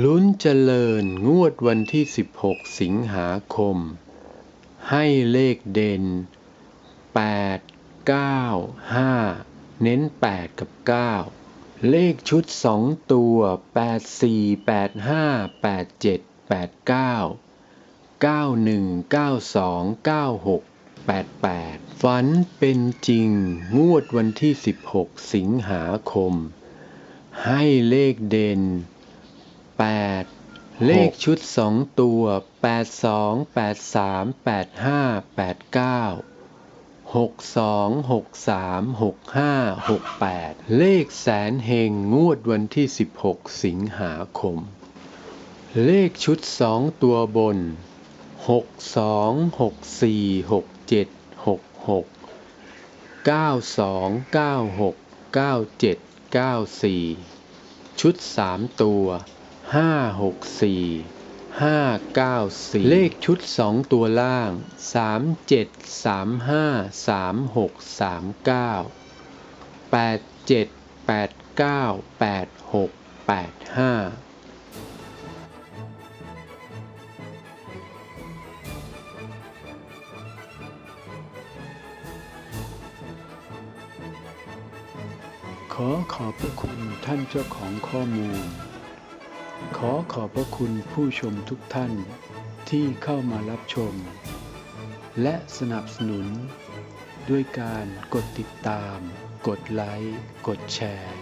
ลุ้นเจริญงวดวันที่ 16 สิงหาคม ให้เลขเด่น 8 9 5 เน้น 8 กับ 9 เลขชุด 2 ตัว 8 4 8 5 8 7 8 9 91 92 96 88 ฝันเป็นจริง งวดวันที่ 16 สิงหาคม ให้เลขเด่น8 เลขชุด 2 ตัว 82 83 85 89 62 63 65 68 เลขแสนเฮงงวดวันที่ 16 สิงหาคม เลขชุด 2 ตัวบน 62 64 67 66 92 96 97 94 ชุด 3 ตัว 5 6 4 5 9 4เลขชุด2ตัวล่าง3 7 3 5 3 6 3 9 8 7 8 9 8 6 8 5ขอขอบพระคุณท่านเจ้าของข้อมูล ขอขอบพระคุณผู้ชมทุกท่านที่เข้ามารับชม และสนับสนุน ด้วยการกดติดตาม กดไลค์ กดแชร์